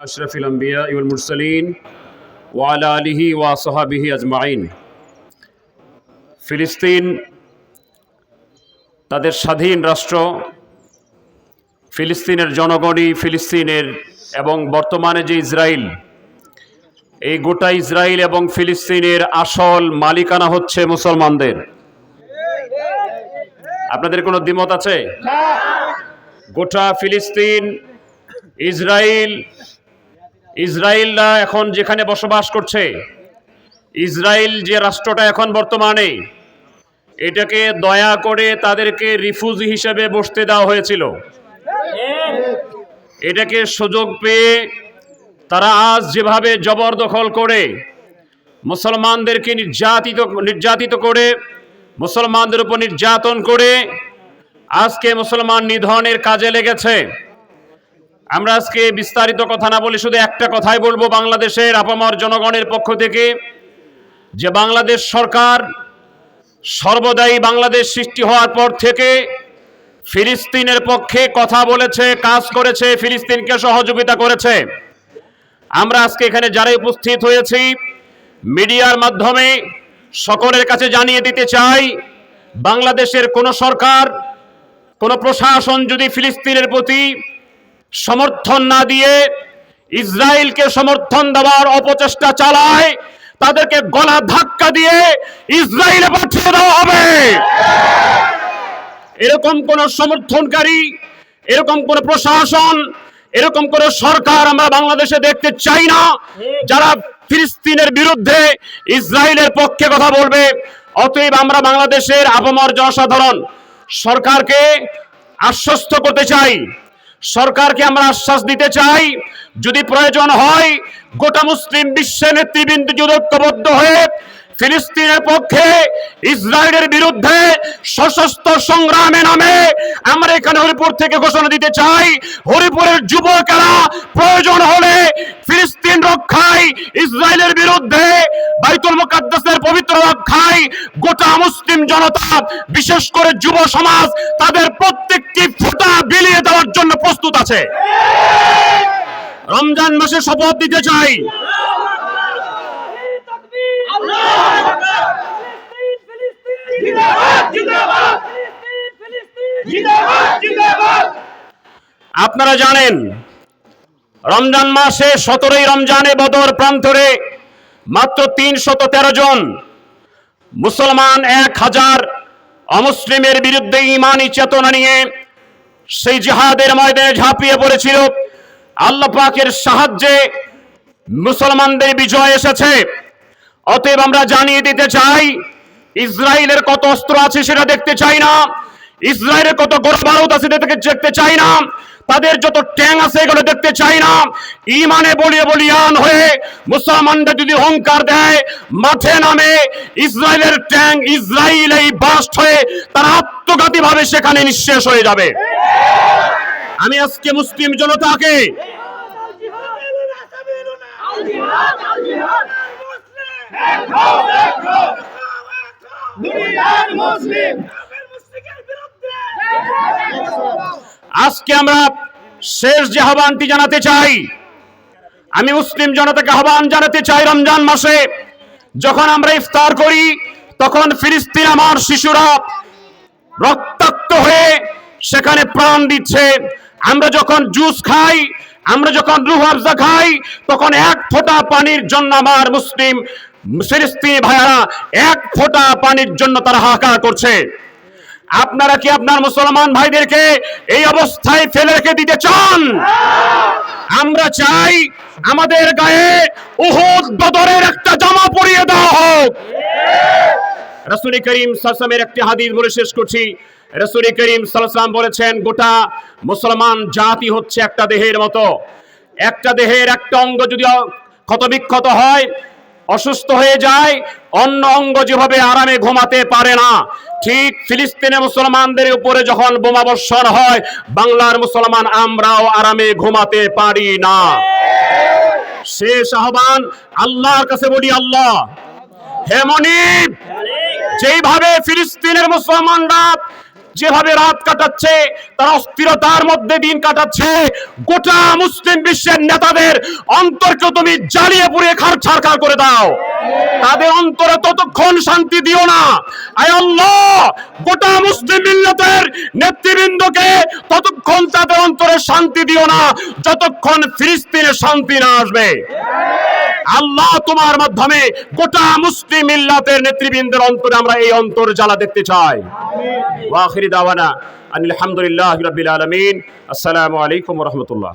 আশরাফিল আম্বিয়া ইউল মুরসালিন ওয়ালা আলিহি ওয়া সাহাবিহি আজমাইন। ফিলিস্তিন তাদের স্বাধীন রাষ্ট্র ফিলিস্তিনের জনগণই ফিলিস্তিনের এবং বর্তমানে যে ইসরায়েল এই গোটা ইসরায়েল এবং ফিলিস্তিনের আসল মালিকানা হচ্ছে মুসলমানদের। আপনাদের কোনো দ্বিমত আছে? গোটা ফিলিস্তিন ইসরায়েল ইসরায়েলরা এখন যেখানে বসবাস করছে, ইসরায়েল যে রাষ্ট্রটা এখন বর্তমানে, এটাকে দয়া করে তাদেরকে রিফিউজি হিসেবে বসতে দেওয়া হয়েছিল। এটাকে সুযোগ পেয়ে তারা আজ যেভাবে জবরদখল করে, মুসলমানদেরকে নির্যাতিত নির্যাতিত করে, মুসলমানদের উপর নির্যাতন করে, আজকে মুসলমান নিধনের কাজে লেগেছে। আমরা আজকে বিস্তারিত কথা না বলে শুধু একটা কথাই বলব বাংলাদেশের আপামর জনগণের পক্ষ থেকে, যে বাংলাদেশ সরকার সর্বদাই বাংলাদেশ সৃষ্টি হওয়ার পর থেকে ফিলিস্তিনের পক্ষে কথা বলেছে, কাজ করেছে, ফিলিস্তিনকে সহযোগিতা করেছে। আমরা আজকে এখানে যারা উপস্থিত হয়েছি, মিডিয়ার মাধ্যমে সকলের কাছে জানিয়ে দিতে চাই, বাংলাদেশের কোন সরকার, কোন প্রশাসন যদি ফিলিস্তিনের প্রতি সমর্থন না দিয়ে ইসরায়েলকে সমর্থন দেওয়ার অপচেষ্টা চালায়, তাদেরকে গলা ধাক্কা দিয়ে ইসরায়েলে পাঠিয়ে দেওয়া হবে। এরকম কোন সমর্থনকারী, এরকম কোন প্রশাসন, এরকম কোন সরকার আমরা বাংলাদেশে দেখতে চাই না, যারা ফিলিস্তিনের বিরুদ্ধে ইসরায়েলের পক্ষে কথা বলবে। অতএব আমরা বাংলাদেশের আপামর জনসাধারণ সরকারকে আশ্বস্ত করতে চাই। সরকারকে আমরা আশ্বাস দিতে চাই, যদি প্রয়োজন হয়, গোটা মুসলিম বিশ্বের নেতৃবৃন্দ যদি ঐক্যবদ্ধ হয়ে ফিলিস্তিনের পক্ষে ইসরায়েলের বিরুদ্ধে সশস্ত্র সংগ্রামে নামে আমরা এখানে হরিপুর থেকে ঘোষণা দিতে চাই, হরিপুরের যুবকেরা প্রয়োজন হলে ফিলিস্তিন রক্ষায়, ইসরায়েলের বিরুদ্ধে বাইতুল মুকাদ্দাসের পবিত্র রক্ষায় গোটা মুসলিম জনতা, বিশেষ করে যুব সমাজ, তাদের প্রত্যেকটি ফুটা বিলিয়ে আছে। রমজান মাসে শপথ দিতে চাই। আপনারা জানেন, রমজান মাসে সতেরোই রমজানে বদর প্রান্তরে মাত্র তিনশত তেরো জন মুসলমান এক হাজার অমুসলিমের বিরুদ্ধে ইমানি চেতনা নিয়ে সেই জিহাদের ময়দানে ঝাঁপিয়ে পড়েছিল। আল্লাহ পাকের সাহায্যে মুসলমানদের বিজয় এসেছে। অতএব আমরা জানিয়ে দিতে চাই, ইসরায়েলের কত অস্ত্র আছে সেটা দেখতে চাই না। ইসরায়েলের কত গোড়া বারুদ আছে দেখতে চাই না। তাদের যত ট্যাং আছে এগুলো দেখতে চাই না। ইমানে বলিয়ে বলিয়ান হয়ে মুসলমানরা যদি অহংকার দেয়, মাঠে নামে ইসরায়েলের ট্যাং ইসরায়েল এই বাস্ট হয়ে তারা আত্মঘাতী ভাবে সেখানে নিঃশেষ হয়ে যাবে। আমি আজকে মুসলিম জনতাকে আজকে আমরা শেষ যে আহ্বানটি জানাতে চাই, আমি মুসলিম জনতাকে আহ্বান জানাতে চাই রমজান মাসে, যখন আমরা ইফতার করি, তখন ফিলিস্তিন আমার শিশুরা রক্তাক্ত হয়ে সেখানে প্রাণ দিচ্ছে। আমরা যখন জুস খাই, আমরা যখন রুহ আফজা খাই, তখন এক ফোঁটা পানির জন্য আমার মুসলিম, ফিলিস্তিনি ভাইয়ারা এক ফোঁটা পানির জন্য তারা হাহাকার করছে। আপনারা কি আপনার মুসলমান ভাইদেরকে এই অবস্থায় ফেলে রেখে দিতে চান? আমরা চাই আমাদের গায়ে উহুদ বদরের একটা জামা পরিয়ে দেওয়া হোক। রসুল করিম সালসামের একটি হাদিস বলে শেষ করছি। রসুল করিম সালসাম বলেছেন, গোটা মুসলমান জাতি হচ্ছে একটা দেহের মতো। একটা দেহের একটা অঙ্গ যদি ক্ষতবিক্ষত হয়, অসুস্থ হয়ে যায়, অন্য অঙ্গ যেভাবে আরামে ঘুমাতে পারে না, ঠিক ফিলিস্তিনের মুসলমানদের উপরে যখন বোমাবর্ষণ হয়, বাংলার মুসলমান আমরাও আরামে ঘুমাতে পারি না। শেষ আহ্বান, আল্লাহর কাছে বলি আল্লাহ। হে মনিব, যেইভাবে ফিলিস্তিনের মুসলমানরা যেভাবে রাত কাটাচ্ছে, তারা অস্থিরতার মধ্যে দিন কাটাচ্ছে। গোটা মুসলিম বিশ্বের নেতাদের অন্তরকে তুমি জ্বালিয়ে পুড়িয়ে খার ছাড়খাড় করে দাও। তাদের অন্তরে ততক্ষণ শান্তি দিও না। আল্লাহ, গোটা মুসলিম মিল্লাতের নেতৃবৃন্দকে ততক্ষণ তাদের অন্তরে শান্তি দিও না, যতক্ষণ ফিলিস্তিনে শান্তি না আসবে। আল্লাহ তোমার মাধ্যমে গোটা মুসলিম মিল্লাতের নেতৃবৃন্দের অন্তরে আমরা এই অন্তর জ্বালা দেখতে চাই। ওয়াখিরি দাওয়ানা আনিল হামদুলিল্লাহ আলামিন। আসসালামু আলাইকুম রাহমাতুল্লাহ।